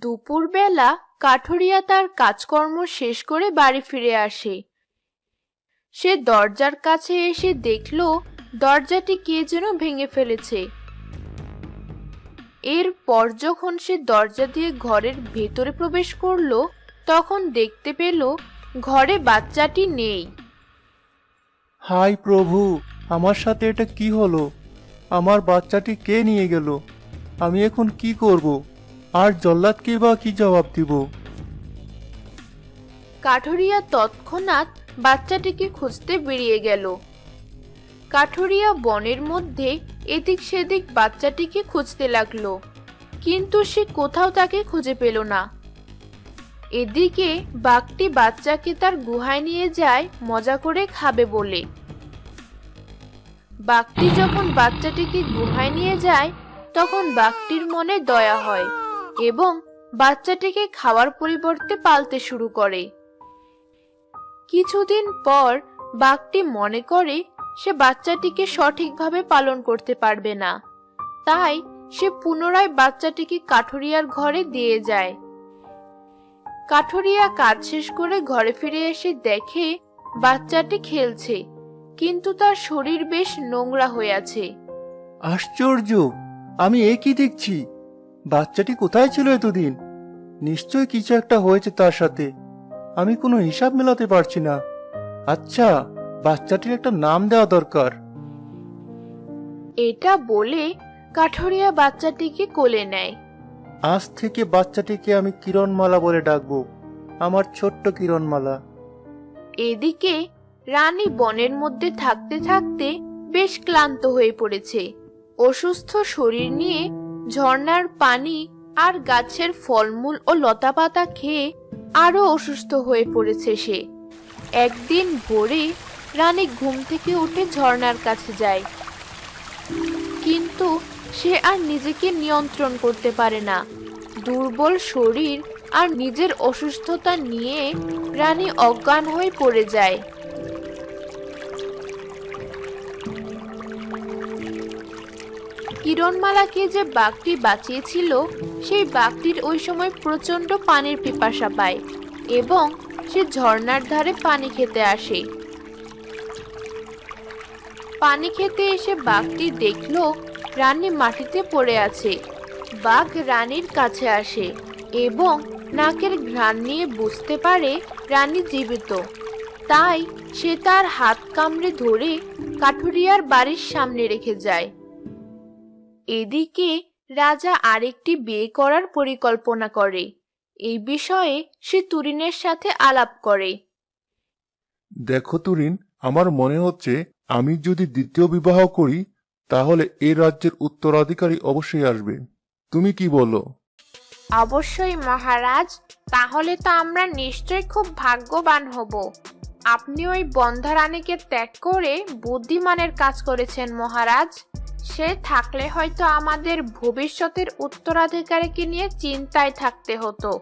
দুপুরবেলা কাঠুরিয়া তার কাজকর্ম শেষ করে বাড়ি ফিরে আসে। সে দরজার কাছে এসে দেখল দরজাটি কে যেন ভেঙে ফেলেছে। এরপর যখন সে দরজা দিয়ে ঘরের ভেতরে প্রবেশ করল, তখন দেখতে পেল ঘরে বাচ্চাটি নেই। হাই প্রভু, আমার সাথে এটা কি হলো? আমার বাচ্চাটি কে নিয়ে গেল? আমি এখন কি করব? আর জল্লাদকে বা কি জবাব দিব? কাঠুরিয়া তৎক্ষণাৎ বাচ্চাটিকে খুঁজতে বেরিয়ে গেল। কাঠুরিয়া বনের মধ্যে এদিক সেদিক বাচ্চাটিকে খুঁজতে লাগল, কিন্তু সে কোথাও তাকে খুঁজে পেল না। এদিকে বাঘটি বাচ্চাকে তার গুহায় নিয়ে যায়, মজা করে খাবে বলে। বাঘটি যখন বাচ্চাটিকে গুহায় নিয়ে যায়, তখন বাঘটির মনে দয়া হয়। এবং বাচ্চাটিকে খাওয়ার পরিবর্তে পালতে শুরু করে। কিছুদিন পর বাঘটি মনে করে সে বাচ্চাটিকে সঠিকভাবে পালন করতে পারবে না। তাই সে পুনরায় বাচ্চাটিকে কাঠুরিয়ার ঘরে দিয়ে যায়। কাঠুরিয়া কাজ শেষ করে ঘরে ফিরে এসে দেখে বাচ্চাটি খেলছে, কিন্তু তার শরীর বেশ নোংরা হয়ে আছে। আশ্চর্য! আমি একই দেখছি? বাচ্চাটি কোথায় ছিল এতদিন? নিশ্চয় কিছু একটা হয়েছে তার সাথে। আমি কোনো হিসাব মেলাতে পারছি না। আচ্ছা বাচ্চাটির একটা নাম দেওয়া দরকার। এটা বলে কাঠুরিয়া বাচ্চাটিকে কোলে নেয়। আজ থেকে বাচ্চাটিকে আমি কিরণমালা বলে ডাকবো। আমার ছোট্ট কিরণমালা। এদিকে রানী বনের মধ্যে থাকতে থাকতে বেশ ক্লান্ত হয়ে পড়েছে। অসুস্থ শরীর নিয়ে ঝর্ণার পানি আর গাছের ফলমূল ও লতাপাতা খেয়ে আরও অসুস্থ হয়ে পড়েছে সে। একদিন ভোরে রানী ঘুম থেকে উঠে ঝর্ণার কাছে যায়। কিন্তু সে আর নিজেকে নিয়ন্ত্রণ করতে পারে না। দুর্বল শরীর আর নিজের অসুস্থতা নিয়ে রানী অজ্ঞান হয়ে পড়ে যায়। কিরণমালাকে যে বাঘটি বাঁচিয়েছিল, সেই বাঘটির ওই সময় প্রচণ্ড পানির পিপাসা পায় এবং সে ঝর্ণার ধারে পানি খেতে আসে। পানি খেতে এসে বাঘটি দেখল রানী মাটিতে পড়ে আছে। বাঘ রানীর কাছে আসে এবং নাকের ঘ্রাণ নিয়ে বুঝতে পারে রানী জীবিত। তাই সে তার হাত কামড়ে ধরে কাঠুরিয়ার বাড়ির সামনে রেখে যায়। এদিকে রাজা আরেকটি বিয়ে করার পরিকল্পনা করে। এই বিষয়ে সে তুরিনের সাথে আলাপ করে। দেখো তুরিন আমার মনে হচ্ছে আমি যদি দ্বিতীয় বিবাহ করি তাহলে এ রাজ্যের উত্তরাধিকারী অবশ্যই আসবে। তুমি কি বলো? অবশ্যই মহারাজ তাহলে তো আমরা নিশ্চয়ই খুব ভাগ্যবান হব। আপনি ওই বন্ধারানীকে ত্যাগ করে বুদ্ধিমানের কাজ করেছেন মহারাজ। সে থাকলে হয়তো আমাদের ভবিষ্যতের উত্তরাধিকারীকে নিয়ে চিন্তায় থাকতে হতো।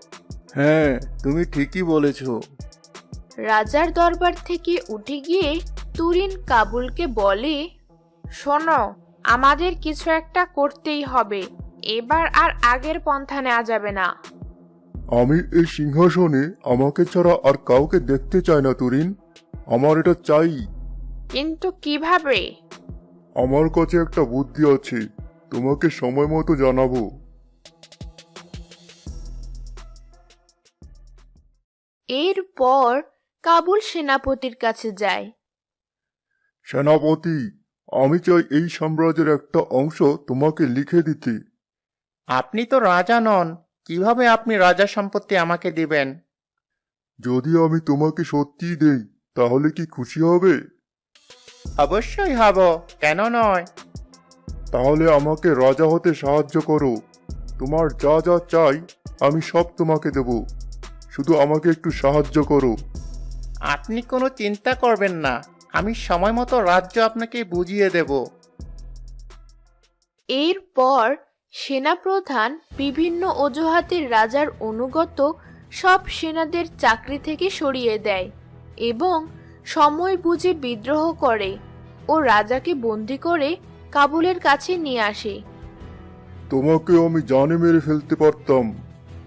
হ্যাঁ তুমি ঠিকই বলেছ। রাজার দরবার থেকে উঠে গিয়ে তুরিন কাবুলকে বলে শোনো আমাদের কিছু একটা করতেই হবে। এবার আর আগের পন্থা নেওয়া যাবে না। আমি এই সিংহাসনে আমাকে ছাড়া আর কাউকে দেখতে চাই না তুরিন। আমার এটা চাই। কিন্তু কীভাবে? আমার কাছে একটা বুদ্ধি আছে তোমাকে সময় মতো জানাব। এরপর কাবুল সেনাপতির কাছে যায়। সেনাপতি আমি চাই এই সাম্রাজ্যের একটা অংশ তোমাকে লিখে দিতে। আপনি তো রাজা নন কীভাবে আপনি রাজা সম্পত্তি আমাকে দিবেন? যদি আমি তোমাকে সত্যিই দেই তাহলে কি খুশি হবে? অবশ্যই হব কেন নয়? তাহলে আমাকে রাজা হতে সাহায্য করো। তোমার যা যা চাই আমি সব তোমাকে দেব। শুধু আমাকে একটু সাহায্য করো। আপনি কোনো চিন্তা করবেন না আমি সময় মতো রাজ্য আপনাকে বুঝিয়ে দেব। এরপর সেনাপ্রধান বিভিন্ন অজুহাতে রাজার অনুগত সব সেনাদের চাকরি থেকে সরিয়ে দেয় এবং সময় বুঝে বিদ্রোহ করে ও রাজাকে বন্দি করে কাবুলের কাছে নিয়ে আসে। তোমাকে আমি জানে মেরে ফেলতে পারতাম,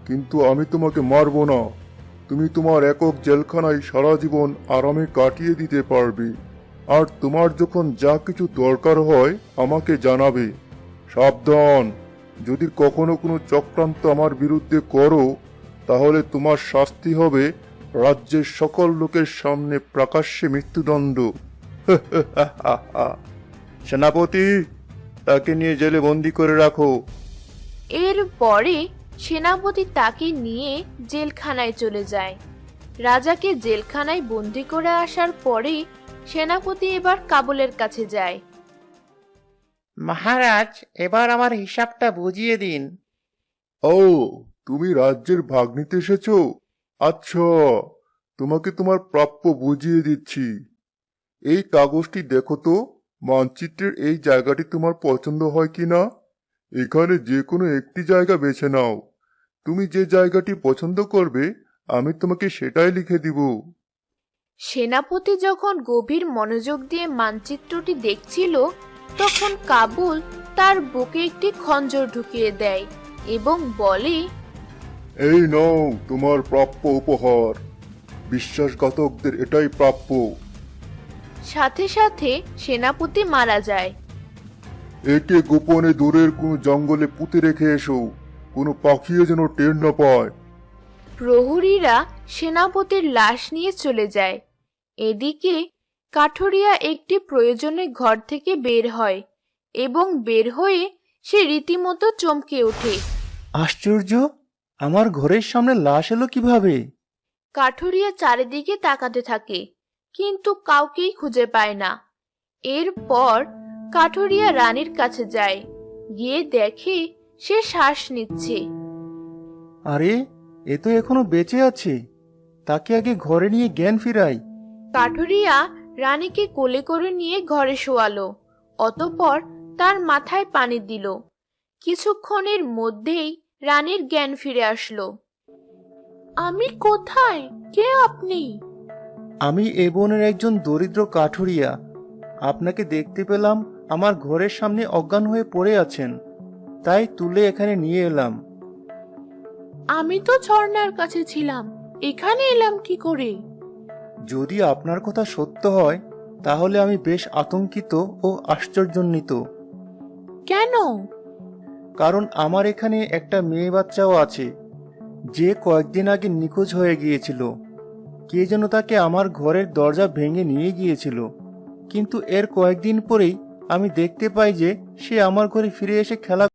কিন্তু আমি তোমাকে মারবো না। তুমি তোমার একক জেলখানায় সারা জীবন আরামে কাটিয়ে দিতে পারবে। আর তোমার যখন যা কিছু দরকার হয় আমাকে জানাবে। সাবধান, যদি কখনো কোনো চক্রান্ত আমার বিরুদ্ধে করো, তাহলে তোমার শাস্তি হবে রাজ্যের সকল লোকের সামনে প্রকাশ্যে মৃত্যুদণ্ড। সেনাপতি তাকে নিয়ে জেলে বন্দি করে রাখো। এরপরে সেনাপতি তাকে নিয়ে জেলখানায় চলে যায়। রাজাকে জেলখানায় বন্দি করে আসার পরে সেনাপতি এবার কাবুলের কাছে যায়। মহারাজ এবার আমার হিসাবটা বুঝিয়ে দিন। ও তুমি রাজ্যের ভাগ নিতে এসেছ? আচ্ছা তোমাকে তোমার প্রাপ্য বুঝিয়ে দিচ্ছি। এই কাগজটি দেখো তো, মানচিত্রের এই জায়গাটি তোমার পছন্দ হয় কি না এখানে যে কোনো একটি জায়গা বেছে নাও। তুমি যে জায়গাটি পছন্দ করবে, আমি তোমাকে সেটাই লিখে দিব। সেনাপতি যখন গভীর মনোযোগ দিয়ে মানচিত্রটি দেখছিল, তখন কাবুল তার বুকে একটি খঞ্জর ঢুকিয়ে দেয় এবং বলে এই নাও তোমার প্রাপ্য উপহার। বিশ্বাসঘাতকদের এটাই প্রাপ্য। সাথে সাথে সেনাপতি মারা যায়। একে গোপনে দূরের কোনো জঙ্গলে পুঁতে রেখে এসো। কোনো পাখিও যেন টের না পায়। প্রহরীরা সেনাপতির লাশ নিয়ে চলে যায়। এদিকে কাঠুরিয়া একটি প্রয়োজনে ঘর থেকে বের হয় এবং বের হয়ে সে রীতিমতো চমকে ওঠে। আশ্চর্য! আমার ঘরের সামনে লাশ এলো কীভাবে? কাঠুরিয়া চারিদিকে তাকাতে থাকে কিন্তু কাউকেই খুঁজে পায় না। এরপর কাঠুরিয়া রানীর কাছে যায় গিয়ে দেখে সে শ্বাস নিচ্ছে। আরে এ তো এখনও বেঁচে আছে। তাকে আগে ঘরে নিয়ে জ্ঞান ফিরাই। কাঠুরিয়া রানীকে কোলে করে নিয়ে ঘরে শোয়ালো অতপর তার মাথায় পানি দিল। কিছুক্ষণের মধ্যেই রানীর জ্ঞান ফিরে আসলো। আমি কোথায়? কে আপনি? আমি এ বনের একজন দরিদ্র কাঠুরিয়া। আপনাকে দেখতে পেলাম আমার ঘরের সামনে অজ্ঞান হয়ে পড়ে আছেন। তাই তুলে এখানে নিয়ে এলাম। আমি তো ঝর্ণার কাছে ছিলাম এখানে এলাম কি করে? যদি আপনার কথা সত্য হয় তাহলে আমি বেশ আতঙ্কিত ও আশ্চর্যান্বিত কেন? কারণ আমার এখানে একটা মেয়ে বাচ্চাও আছে। যে কয়েকদিন আগে নিখোঁজ হয়ে গিয়েছিল। কে যেন তাকে আমার ঘরের দরজা ভেঙে নিয়ে গিয়েছিল। কিন্তু এর কয়েকদিন পরেই আমি দেখতে পাই যে সে আমার ঘরে ফিরে এসে খেলা